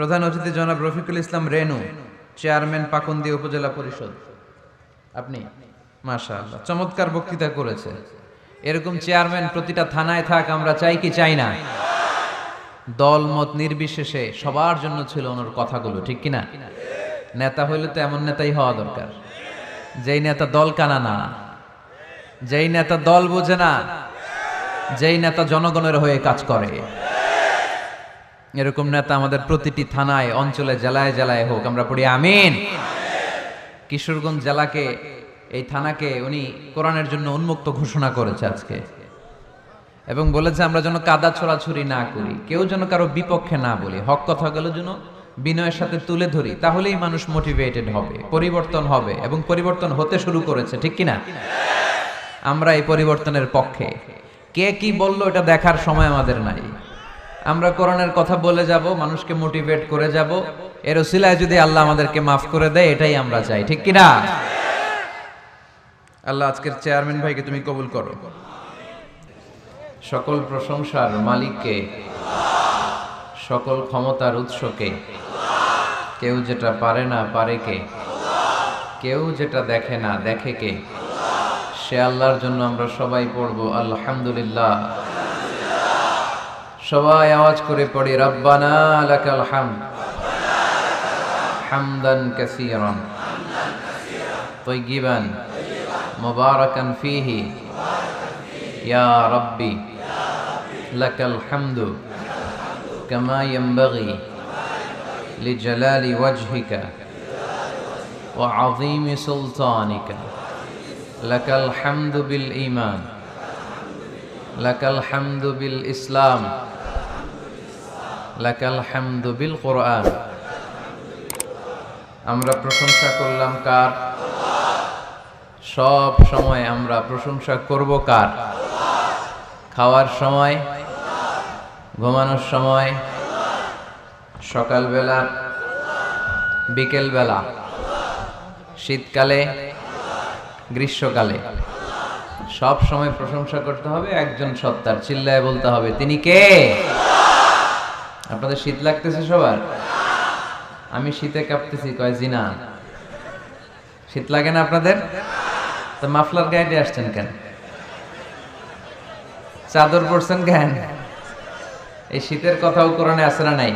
প্রধান অতিথি জনাব রফিকুল ইসলাম রেনু চেয়ারম্যান পাকন্দি উপজেলা পরিষদ। আপনি মাশা চমৎকার বক্তৃতা করেছে এরকম চেয়ারম্যান প্রতিটা থানায় থাক, আমরা চাই কি চাই না। দল মত নির্বিশেষে সবার জন্য ছিল ওনার কথাগুলো, ঠিক কিনা নেতা হইলে তো এমন নেতাই হওয়া দরকার। যেই নেতা দল কানা না, যেই নেতা দল বোঝে না, যেই নেতা জনগণের হয়ে কাজ করে। এরকম নেতা আমাদের প্রতিটি থানায়, অঞ্চলে, জেলায় জেলায় হোক, আমরা পড়ি আমিন। কিশোরগঞ্জ জেলাকে, এই থানাকে উনি কোরআনের জন্য উন্মুক্ত ঘোষণা করেছে আজকে। এবং বলেছে, আমরা যেন কাদা ছোড়াছুরি না করি, কেউ যেন কারও বিপক্ষে না বলি। হক কথাগুলো যেন বিনয়ের সাথে তুলে ধরি, তাহলেই মানুষ মোটিভেটেড হবে, পরিবর্তন হবে, এবং পরিবর্তন হতে শুরু করেছে, ঠিক কিনা? আমরা এই পরিবর্তনের পক্ষে। কে কি বলল, এটা দেখার সময় আমাদের নাই। আমরা কোরআনের কথা বলে যাব, মানুষকে মোটিভেট করে যাব। এর ওসিলায় যদি আল্লাহ আমাদেরকে মাফ করে দেয়, এটাই আমরা চাই। ঠিক কিনা? আল্লাহ আজকের চেয়ারম্যান ভাইকে তুমি কবুল করো। সকল প্রশংসার মালিককে, সকল ক্ষমতার উৎসকে, কেউ যেটা পারে না পারে কে, কেউ যেটা দেখে না দেখে কে, সে আল্লাহর জন্য আমরা সবাই পড়ব, আলহামদুলিল্লাহ। সবাই আওয়াজ করে পড়ি রব্বানা লাকাল হামদ হামদান কাসীরান طيبا مباركا فيه يا ربي لك الحمد كما ينبغي لجلال وجهك وعظيم سلطانك لك الحمد بالإيمان لك الحمد بالإسلام লাকাল বিল আমরা প্রশংসা করলাম কার? সব সময় আমরা প্রশংসা করব কার? খাওয়ার সময়? ঘুমানোর সময়? সকালবেলা? বিকেলবেলা? শীতকালে? গ্রীষ্মকালে? সব সময় প্রশংসা করতে হবে একজন সত্তার, চিল্লায় বলতে হবে, তিনি কে? আপনাদের শীত লাগতেছে সবার? আমি শীতে কাঁপতেছি, কয় জিনা শীত লাগে না আপনাদের? তো মাফলার গায়ে আসছেন কেন? চাদর পরছেন কেন? এই শীতের কথাও কোরআনে আছে না নাই?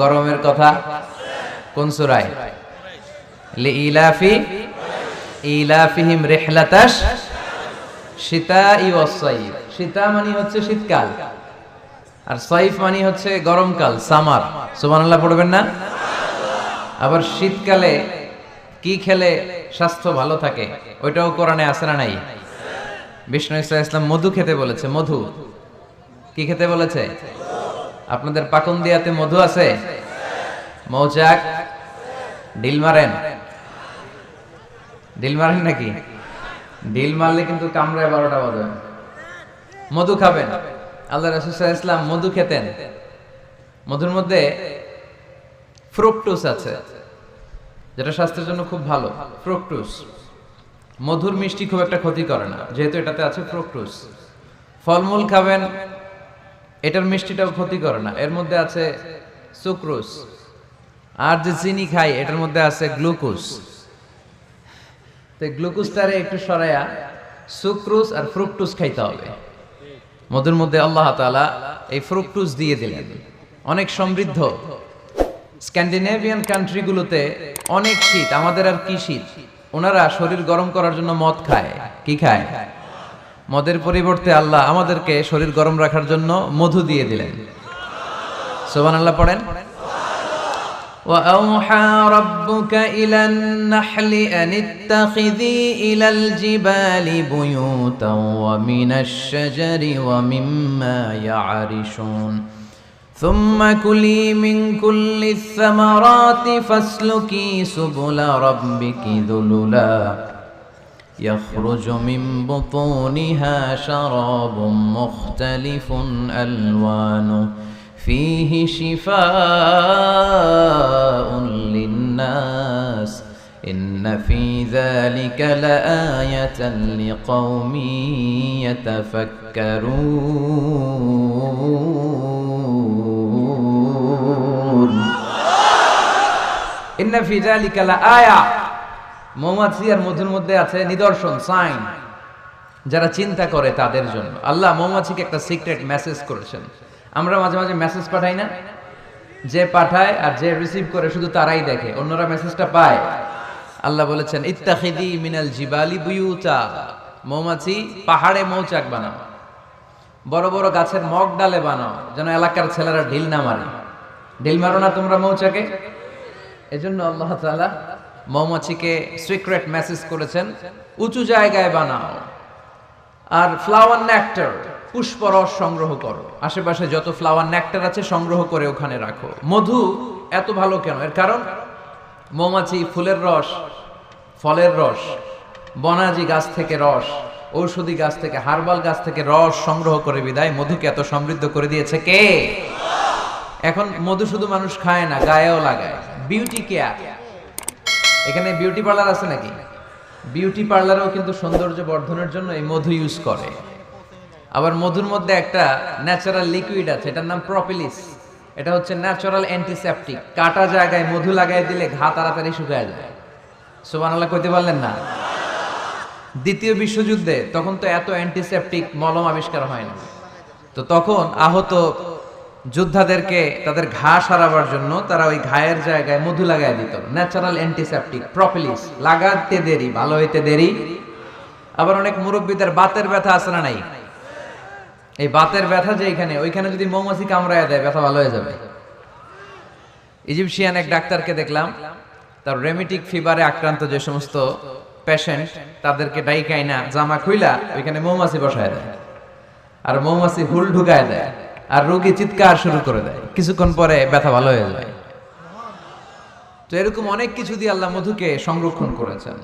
গরমের কথা? কোন সুরায়? ইলাফি ইলাফিহিম রিহলাতাস শীতা ই ওয়াসাইফ শীতা মানে হচ্ছে শীতকাল। আর সাইফ মানে হচ্ছে গরমকাল, সামার। সুবহানাল্লাহ, পড়বেন না? আবার শীতকালে কি খেলে স্বাস্থ্য ভালো থাকে, ওইটাও কোরআনে আছে না নাই? বিষ্ণু ইসলাম ইসলাম মধু খেতে বলেছে, মধু। কি খেতে বলেছে? আপনাদের পাকন দিয়াতে মধু আছে? মৌচাক? ডিল মারেন। ডিল মারেন নাকি? ডিল মারলে কিন্তু কামড়ায় বারোটা বাজে। মধু খাবেন? আল্লাহ রসুল ইসলাম মধু খেতেন। মধুর মধ্যে ফ্রুকটুস আছে, যেটা স্বাস্থ্যের জন্য খুব ভালো। ফ্রুকটুস মধুর মিষ্টি খুব একটা ক্ষতি করে না, যেহেতু এটাতে আছে ফ্রুকটুস ফলমূল খাবেন, এটার মিষ্টিটাও ক্ষতি করে না। এর মধ্যে আছে সুক্রোস আর যে চিনি খাই, এটার মধ্যে আছে গ্লুকোজ তো গ্লুকোজটারে একটু সরাইয়া সুক্রোজ আর ফ্রুকটুস খাইতে হবে। মধুর মধ্যে আল্লাহ তালা এই ফ্রুকটুস দিয়ে দিলেন। অনেক সমৃদ্ধ। স্ক্যান্ডিনেভিয়ান কান্ট্রিগুলোতে অনেক শীত, আমাদের আর কি শীত? ওনারা শরীর গরম করার জন্য মদ খায়। কি খায়? মদের পরিবর্তে আল্লাহ আমাদেরকে শরীর গরম রাখার জন্য মধু দিয়ে দিলেন। সোবান আল্লাহ পড়েন? وأوحى ربك إلى النحل أن اتخذي إلى الجبال بيوتا ومن الشجر ومما يعرشون. ثم كلي من كل الثمرات فاسلكي سبل ربك ذللا. يخرج من بطونها شراب مختلف ألوانه. فيه شفاء للناس إن في ذلك لآية لقوم يتفكرون ইন্না ফি যালিকা লাআয়া মৌমাছি আর মধুর মধ্যে আছে নিদর্শন সাইন যারা চিন্তা করে তাদের জন্য আল্লাহ মৌমাছিকে একটা সিক্রেট মেসেজ করেছেন আমরা মাঝে মাঝে মেসেজ পাঠাই না। যে পাঠায় আর যে রিসিভ করে শুধু তারাই দেখে, অন্যরা মেসেজটা পায়। আল্লাহ বলেছেন, ইত্তাখিদি মিনাল জিবালি বুয়ুতা। মৌমাছি পাহাড়ে মৌচাক বানাও। বড় বড় গাছের মগ ডালে বানাও, যেন এলাকার ছেলেরা ঢিল না মারে। ঢিল মারো না তোমরা মৌচাকে। এজন্য আল্লাহ তাআলা মৌমাছিকে সিক্রেট মেসেজ করেছেন, উঁচু জায়গায় বানাও। আর ফ্লাওয়ার নেক্টার পুষ্পরস সংগ্রহ করো। আশেপাশে যত ফ্লাওয়ার নেক্টার আছে সংগ্রহ করে ওখানে রাখো। মধু এত ভালো কেন? এর কারণ? মৌমাছি ফুলের রস, ফলের রস, বনাজি গাছ থেকে রস, ঔষধি গাছ থেকে, হার্বাল গাছ থেকে রস সংগ্রহ করে বিদায়। মধুকে এত সমৃদ্ধ করে দিয়েছে কে? এখন মধু শুধু মানুষ খায় না, গায়েও লাগায়। বিউটি কেয়ার এখানে বিউটি পার্লার আছে নাকি? বিউটি পার্লারও কিন্তু সৌন্দর্য বর্ধনের জন্য এই মধু ইউজ করে। আবার মধুর মধ্যে একটা ন্যাচারাল লিকুইড আছে, এটার নাম প্রপিলিস এটা হচ্ছে ন্যাচারাল অ্যান্টিসেপটিক কাটা জায়গায় মধু লাগাই দিলে ঘা তাড়াতাড়ি শুকায় যায়। সুবহানাল্লাহ, কইতে পারলেন না? দ্বিতীয় বিশ্বযুদ্ধে তখন তো এত অ্যান্টিসেপটিক মলম আবিষ্কার হয় না। তো তখন আহত যোদ্ধাদেরকে তাদের ঘা সারাবার জন্য তারা ওই ঘায়ের জায়গায় মধু লাগাই দিত। ন্যাচারাল অ্যান্টিসেপটিক প্রপিলিস লাগাতে দেরি, ভালো হইতে দেরি। আবার অনেক মুরব্বীদের বাতের ব্যথা না নাই? এই বাতের ব্যথা যে এখানে, ওইখানে যদি মৌমাছি কামড়ায় দেয়, ব্যথা ভালো হয়ে যাবে। ইজিপশিয়ান এক ডাক্তারকে দেখলাম, তার রেমিটিক ফিভারে আক্রান্ত যে সমস্ত পেশেন্ট তাদেরকে ডাইকাই না জামা খুইলা ওইখানে মৌমাছি বসায় দেয়। আর মৌমাছি হুল ঢুকায় দেয়, আর রোগী চিৎকার শুরু করে দেয়। কিছুক্ষণ পরে ব্যথা ভালো হয়ে যায়। তো এরকম অনেক কিছু দিয়ে আল্লাহ মধুকে সংরক্ষণ করেছেন।